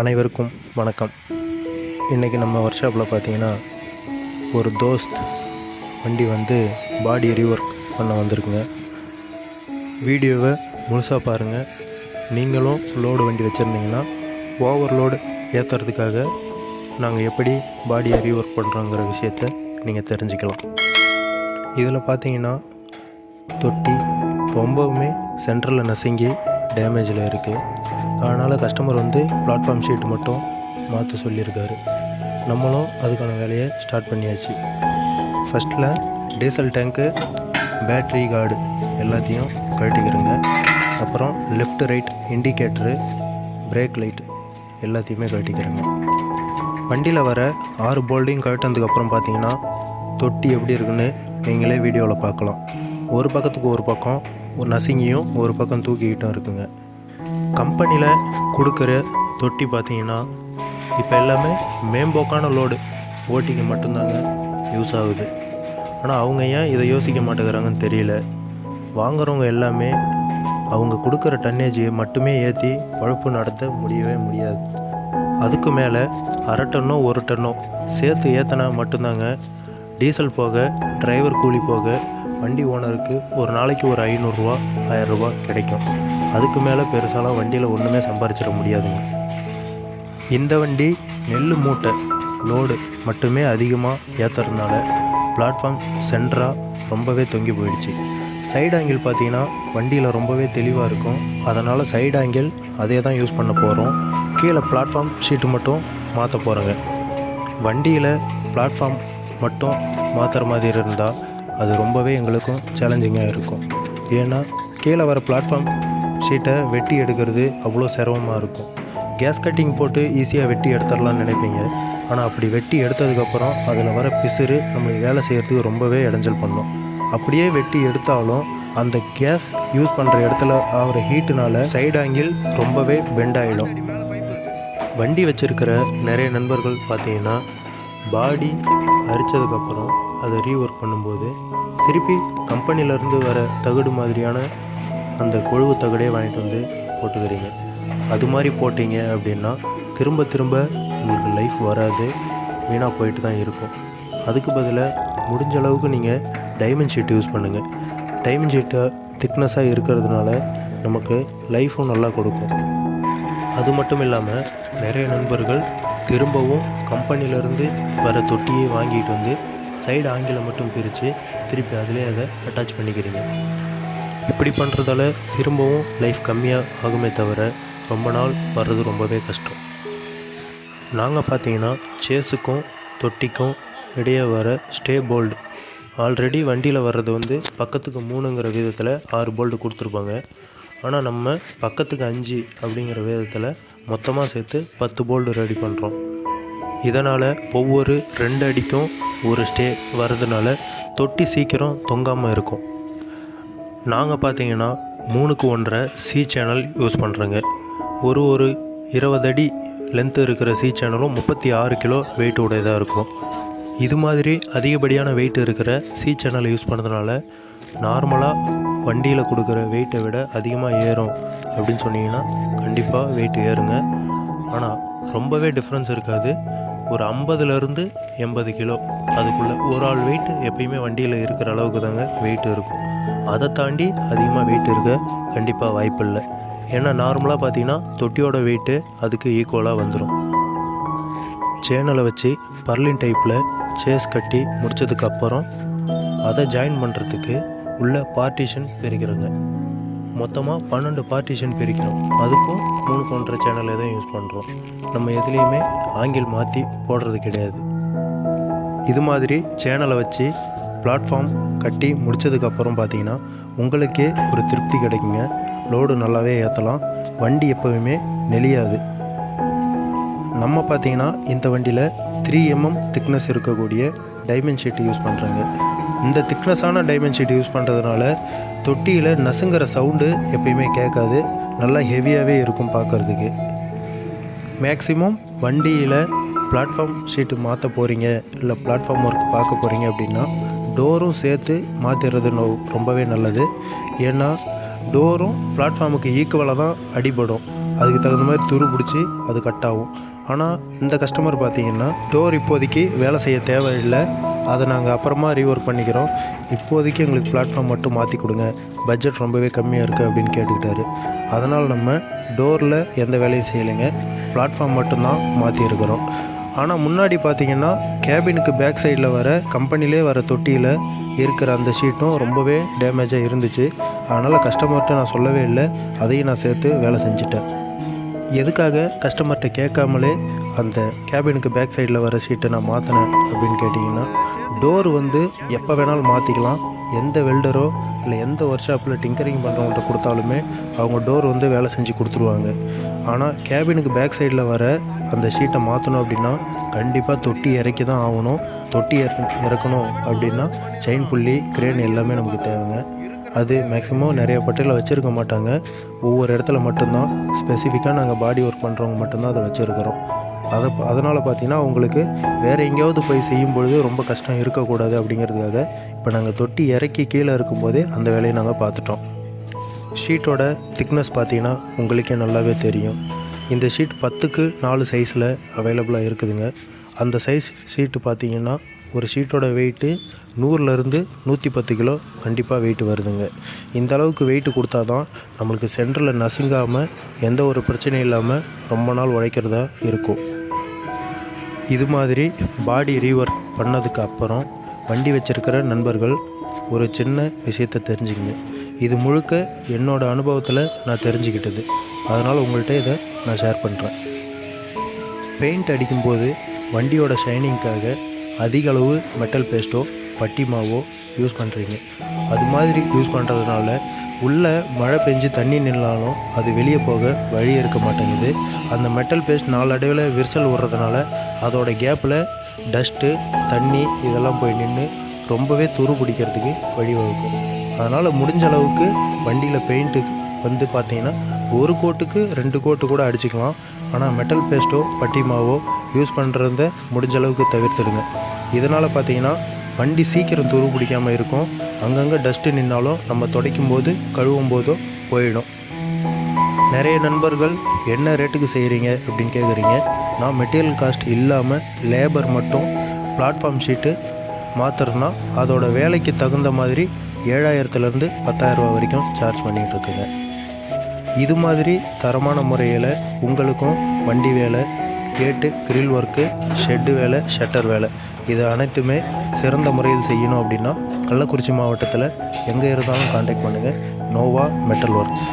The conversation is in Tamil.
அனைவருக்கும் வணக்கம். இன்றைக்கி நம்ம ஒர்க் ஷாப்பில் பார்த்தீங்கன்னா ஒரு தோஸ்த் வண்டி வந்து பாடி ரீஒர்க் பண்ண வந்திருக்குங்க. வீடியோவை முழுசாக பாருங்கள் நீங்களும் லோடு வண்டி வச்சுருந்தீங்கன்னா ஓவர்லோடு ஏற்றுறதுக்காக நாங்கள் எப்படி பாடியை ரீஒர்க் பண்ணுறோங்கிற விஷயத்த நீங்கள் தெரிஞ்சுக்கலாம். இதில் பார்த்தீங்கன்னா தொட்டி ரொம்பவுமே சென்ட்ரலில் நசுங்கி டேமேஜில் இருக்குது அதனால் கஸ்டமர் வந்து பிளாட்ஃபார்ம் ஷீட் மட்டும் மாற்ற சொல்லியிருக்காரு. நம்மளும் அதுக்கான வேலையை ஸ்டார்ட் பண்ணியாச்சு. ஃபஸ்ட்டில் டீசல் டேங்க்கு பேட்ரி கார்டு எல்லாத்தையும் கழட்டிக்கிறோங்க. அப்புறம் left right indicator brake light எல்லாத்தையுமே கழட்டிக்கிறோங்க. வண்டியில் வர ஆறு போல்டையும் கழட்டினதுக்கப்புறம் பார்த்தீங்கன்னா தொட்டி எப்படி இருக்குன்னு நீங்களே வீடியோவில் பார்க்கலாம். ஒரு பக்கத்துக்கு ஒரு பக்கம் ஒரு நசுங்கியும் ஒரு பக்கம் தூக்கிக்கிட்டும் இருக்குங்க. கம்பெனியில் கொடுக்குற தொட்டி பார்த்தீங்கன்னா இப்போ எல்லாமே மேம்போக்கான லோடு ஓட்டிக்கு மட்டும்தாங்க யூஸ் ஆகுது. ஆனால் அவங்க ஏன் இதை யோசிக்க மாட்டேங்கிறாங்கன்னு தெரியல. வாங்குறவங்க எல்லாமே அவங்க கொடுக்குற டன்னேஜை மட்டுமே ஏற்றி பழுப்பு நடத்த முடியவே முடியாது. அதுக்கு மேலே அரை டன்னோ ஒரு டன்னோ சேர்த்து ஏற்றினா மட்டும்தாங்க டீசல் போக டிரைவர் கூலி போக வண்டி ஓனருக்கு ஒரு நாளைக்கு ஒரு ஐநூறுரூவா ஆயரூபா கிடைக்கும். அதுக்கு மேலே பெருசாலாம் வண்டியில் ஒன்றுமே சம்பாரிச்சிட முடியாதுங்க. இந்த வண்டி நெல் மூட்டை லோடு மட்டுமே அதிகமாக ஏற்றுறதுனால பிளாட்ஃபார்ம் சென்டராக ரொம்பவே தொங்கி போயிடுச்சு. சைடு ஆங்கிள் பார்த்தீங்கன்னா வண்டியில் ரொம்பவே தெளிவாக இருக்கும். அதனால் சைடு ஆங்கிள் அதே தான் யூஸ் பண்ண போகிறோம் கீழே பிளாட்ஃபார்ம் ஷீட்டு மட்டும் மாற்ற போகிறோங்க வண்டியில் பிளாட்ஃபார்ம் மட்டும் மாற்றுற மாதிரி இருந்தால் அது ரொம்பவே எங்களுக்கும் சேலஞ்சிங்காக இருக்கும். ஏன்னா கீழே வர பிளாட்ஃபார்ம் ஷீட்டை வெட்டி எடுக்கிறது அவ்வளோ சிரமமாக இருக்கும். கேஸ் கட்டிங் போட்டு ஈஸியாக வெட்டி எடுத்துடலாம்னு நினைப்பீங்க. ஆனால் அப்படி வெட்டி எடுத்ததுக்கப்புறம் அதில் வர பிசுறு நம்மளுக்கு வேலை செய்கிறதுக்கு ரொம்பவே இடைஞ்சல் பண்ணும். அப்படியே வெட்டி எடுத்தாலும் அந்த கேஸ் யூஸ் பண்ணுற இடத்துல ஆகிற ஹீட்டுனால சைடு ஆங்கிள் ரொம்பவே பெண்ட் ஆகிடும் வண்டி வச்சுருக்கிற நிறைய நண்பர்கள் பார்த்தீங்கன்னா பாடி அரிச்சதுக்கப்புறம் அதை ரீஒர்க் பண்ணும்போது திருப்பி கம்பெனியிலேருந்து வர தகுடு மாதிரியான அந்த கொழுவு தகடே வாங்கிட்டு வந்து போட்டுக்கிறீங்க. அது மாதிரி போட்டிங்க அப்படின்னா திரும்ப திரும்ப உங்களுக்கு லைஃப் வராது. வீணாக போயிட்டு தான் இருக்கும். அதுக்கு பதிலாக முடிஞ்ச அளவுக்கு நீங்கள் டைமண்ட் ஷீட் யூஸ் பண்ணுங்கள் டைமண்ட் ஷீட்டை திக்னஸாக இருக்கிறதுனால நமக்கு லைஃப்பும் நல்லா கொடுக்கும். அது மட்டும் இல்லாமல் நிறைய நண்பர்கள் திரும்பவும் கம்பெனியிலேருந்து வர தொட்டியை வாங்கிட்டு வந்து சைடு ஆங்கிலம் மட்டும் பிரித்து திருப்பி அதிலே அதை அட்டாச் பண்ணிக்கிறீங்க. இப்படி பண்ணுறதால திரும்பவும் லைஃப் கம்மியாக ஆகுமே தவிர ரொம்ப நாள் வர்றது ரொம்பவே கஷ்டம். நாங்கள் பார்த்தீங்கன்னா சேஸுக்கும் தொட்டிக்கும் இடையே வர ஸ்டே போல்டு ஆல்ரெடி வண்டியில் வர்றது வந்து பக்கத்துக்கு மூணுங்கிற விதத்தில் ஆறு போல்டு கொடுத்துருப்பாங்க. ஆனால் நம்ம பக்கத்துக்கு அஞ்சு அப்படிங்கிற விதத்தில் மொத்தமாக சேர்த்து பத்து போல்டு ரெடி பண்ணுறோம் இதனால் ஒவ்வொரு ரெண்டு அடிக்கும் ஒரு ஸ்டே வர்றதுனால தொட்டி சீக்கிரம் தொங்காமல் இருக்கும். நாங்கள் பார்த்தீங்கன்னா மூணுக்கு ஒன்றரை சி சேனல் யூஸ் பண்ணுறோங்க ஒரு ஒரு இருபது அடி லென்த்து இருக்கிற சி சேனலும் முப்பத்தி ஆறு கிலோ வெயிட் உடையதாக இருக்கும். இது மாதிரி அதிகப்படியான வெயிட் இருக்கிற சி சேனலை யூஸ் பண்ணுறதுனால நார்மலாக வண்டியில் கொடுக்குற வெயிட்டை விட அதிகமாக ஏறும் அப்படின்னு சொன்னீங்கன்னா கண்டிப்பாக வெயிட் ஏறுங்க. ஆனால் ரொம்பவே டிஃப்ரென்ஸ் இருக்காது. ஒரு ஐம்பதுலேருந்து எண்பது கிலோ அதுக்குள்ளே ஒரு ஆள் வெயிட் எப்பயுமே வண்டியில் இருக்கிற அளவுக்கு தாங்க வெயிட் இருக்கும். அதை தாண்டி அதிகமாக வெயிட் இருக்க கண்டிப்பாக வாய்ப்பு இல்லை ஏன்னா நார்மலாக பார்த்தீங்கன்னா தொட்டியோட வெயிட்டு அதுக்கு ஈக்குவலாக வந்துடும் சேனலை வச்சு பர்லின் டைப்பில் சேஸ் கட்டி முடிச்சதுக்கப்புறம் அதை ஜாயின் பண்ணுறதுக்கு உள்ள பார்ட்டிஷன் பிரிக்கிறோங்க மொத்தமாக பன்னெண்டு பார்ட்டிஷன் பிரிக்கணும். அதுக்கும் மூணு போன்ற சேனலை தான் யூஸ் பண்ணுறோம் நம்ம எதுலேயுமே ஆங்கில் மாற்றி போடுறது கிடையாது. இது மாதிரி சேனலை வச்சு பிளாட்ஃபார்ம் கட்டி முடிச்சதுக்கப்புறம் பார்த்தீங்கன்னா உங்களுக்கே ஒரு திருப்தி கிடைக்குங்க. லோடு நல்லாவே ஏற்றலாம் வண்டி எப்போவுமே நெளியாது. நம்ம பார்த்தீங்கன்னா இந்த வண்டியில் த்ரீ எம்எம் திக்னஸ் இருக்கக்கூடிய டைமண்ட் ஷீட் யூஸ் பண்ணுறாங்க இந்த திக்னஸான டைமண்ட் ஷீட் யூஸ் பண்ணுறதுனால தொட்டியில் நசுங்கிற சவுண்டு எப்பயுமே கேட்காது. நல்லா ஹெவியாகவே இருக்கும் பார்க்குறதுக்கு. மேக்ஸிமம் வண்டியில் பிளாட்ஃபார்ம் ஷீட்டு மாற்ற போகிறீங்க இல்லை பிளாட்ஃபார்ம் ஒர்க் பார்க்க போகிறீங்க அப்படின்னா டோரும் சேர்த்து மாற்றிடுறது ரொம்பவே நல்லது. ஏன்னா டோரும் பிளாட்ஃபார்முக்கு ஈக்குவலாக தான் அடிபடும். அதுக்கு தகுந்த மாதிரி துரு பிடிச்சி அது கட் ஆகும். ஆனால் இந்த கஸ்டமர் பார்த்தீங்கன்னா டோர் இப்போதைக்கு வேலை செய்ய தேவையில்லை. அதை நாங்கள் அப்புறமா ரீஒர்க் பண்ணிக்கிறோம். இப்போதைக்கு எங்களுக்கு பிளாட்ஃபார்ம் மட்டும் மாற்றி கொடுங்க. பட்ஜெட் ரொம்பவே கம்மியாக இருக்குது அப்படின்னு கேட்டுக்கிட்டாரு. அதனால் நம்ம டோரில் எந்த வேலையும் செய்யலைங்க. பிளாட்ஃபார்ம் மட்டும்தான் மாற்றிருக்கிறோம் ஆனால் முன்னாடி பார்த்தீங்கன்னா கேபினுக்கு பேக் சைடில் வர கம்பெனிலே வர தொட்டியில் இருக்கிற அந்த ஷீட்டும் ரொம்பவே டேமேஜாக இருந்துச்சு. அதனால் கஸ்டமர்கிட்ட நான் சொல்லவே இல்லை. அதையும் நான் சேர்த்து வேலை செஞ்சுட்டேன். எதுக்காக கஸ்டமர்கிட்ட கேட்காமலே அந்த கேபினுக்கு பேக் சைடில் வர ஷீட்டை நான் மாற்றினேன் அப்படின்னு கேட்டிங்கன்னா டோர் வந்து எப்போ வேணாலும் மாற்றிக்கலாம் எந்த வெல்டரோ இல்லை எந்த ஒர்க் ஷாப்பில் டிங்கரிங் பண்ணுறவங்கள்ட்ட கொடுத்தாலுமே அவங்க டோர் வந்து வேலை செஞ்சு கொடுத்துருவாங்க. ஆனால் கேபினுக்கு பேக் சைடில் வர அந்த ஷீட்டை மாற்றணும் அப்படின்னா கண்டிப்பாக தொட்டி இறக்கி தான் ஆகணும். தொட்டி இறக் இறக்கணும் அப்படின்னா செயின் புள்ளி கிரேன் எல்லாமே நமக்கு தேவைங்க. அது மேக்ஸிமம் நிறைய பட்டையில் வச்சுருக்க மாட்டாங்க. ஒவ்வொரு இடத்துல மட்டும்தான். ஸ்பெசிஃபிக்காக நாங்கள் பாடி ஒர்க் பண்ணுறவங்க மட்டும்தான் அதை வச்சுருக்கிறோம். அதை அதனால் பார்த்தீங்கன்னா உங்களுக்கு வேறு எங்கேயாவது போய் செய்யும் பொழுது ரொம்ப கஷ்டம் இருக்கக்கூடாது அப்படிங்கிறதுக்காக இப்போ நாங்கள் தொட்டி இறக்கி கீழே இருக்கும்போதே அந்த வேலையை நாங்கள் பார்த்துட்டோம். ஷீட்டோட திக்னஸ் பார்த்தீங்கன்னா உங்களுக்கே நல்லாவே தெரியும். இந்த ஷீட் பத்துக்கு நாலு சைஸில் அவைலபிளாக இருக்குதுங்க. அந்த சைஸ் ஷீட்டு பார்த்தீங்கன்னா ஒரு ஷீட்டோட வெயிட்டு நூறுலேருந்து நூற்றி பத்து கிலோ கண்டிப்பாக வெயிட் வருதுங்க. இந்த அளவுக்கு வெயிட் கொடுத்தா தான் நம்மளுக்கு சென்டரில் நசுங்காமல் எந்த ஒரு பிரச்சனையும் இல்லாமல் ரொம்ப நாள் உழைக்கிறதா இருக்கும். இது மாதிரி பாடி ரீஒர்க் பண்ணதுக்கு அப்புறம் வண்டி வச்சிருக்கிற நண்பர்கள் ஒரு சின்ன விஷயத்தை தெரிஞ்சுக்கங்க. இது முழுக்க என்னோடய அனுபவத்தில் நான் தெரிஞ்சுக்கிட்டது. அதனால் உங்கள்கிட்ட இதை நான் ஷேர் பண்ணுறேன் பெயிண்ட் அடிக்கும்போது வண்டியோட ஷைனிங்க்காக அதிக அளவு மெட்டல் பேஸ்ட்டோ பட்டி மாவோ யூஸ் பண்ணுறீங்க அது மாதிரி யூஸ் பண்ணுறதுனால உள்ளே மழை பெஞ்சு தண்ணி நின்னாலும் அது வெளியே போக வழி இருக்க மாட்டேங்குது. அந்த மெட்டல் பேஸ்ட் நாளடைவில் விரிசல் விடுறதுனால அதோட கேப்பில் டஸ்ட்டு தண்ணி இதெல்லாம் போய் நின்று ரொம்பவே துரு பிடிக்கிறதுக்கு வழிவகுக்கும் அதனால் முடிஞ்ச அளவுக்கு வண்டியில் பெயிண்ட்டு வந்து பார்த்தீங்கன்னா ஒரு கோட்டுக்கு ரெண்டு கோட்டு கூட அடிச்சுக்கலாம். ஆனால் மெட்டல் பேஸ்ட்டோ பட்டி மாவோ யூஸ் பண்ணுறத முடிஞ்ச அளவுக்கு தவிர்த்துடுங்க. இதனால் பார்த்தீங்கன்னா வண்டி சீக்கிரம் துரு பிடிக்காமல் இருக்கும். அங்கங்கே டஸ்ட்டு நின்னாலும் நம்ம துடைக்கும் போது கழுவும் போதோ போயிடும். நிறைய நண்பர்கள் என்ன ரேட்டுக்கு செய்கிறீங்க அப்படின்னு கேட்குறீங்க நான் மெட்டீரியல் காஸ்ட் இல்லாமல் லேபர் மட்டும் பிளாட்ஃபார்ம் ஷீட்டு மாற்றுறதுனா அதோட வேலைக்கு தகுந்த மாதிரி ஏழாயிரத்துலேருந்து பத்தாயிரரூபா வரைக்கும் சார்ஜ் பண்ணிகிட்டு இருக்குங்க. இது மாதிரி தரமான முறையில் உங்களுக்கும் வண்டி வேலை கேட்டு கிரில் ஒர்க்கு ஷெட்டு வேலை ஷட்டர் வேலை இது அனைத்துமே சிறந்த முறையில் செய்யணும் அப்படின்னா கள்ளக்குறிச்சி மாவட்டத்தில் எங்கே இருந்தாலும் காண்டாக்ட் பண்ணுங்கள் நோவா மெட்டல் ஒர்க்ஸ்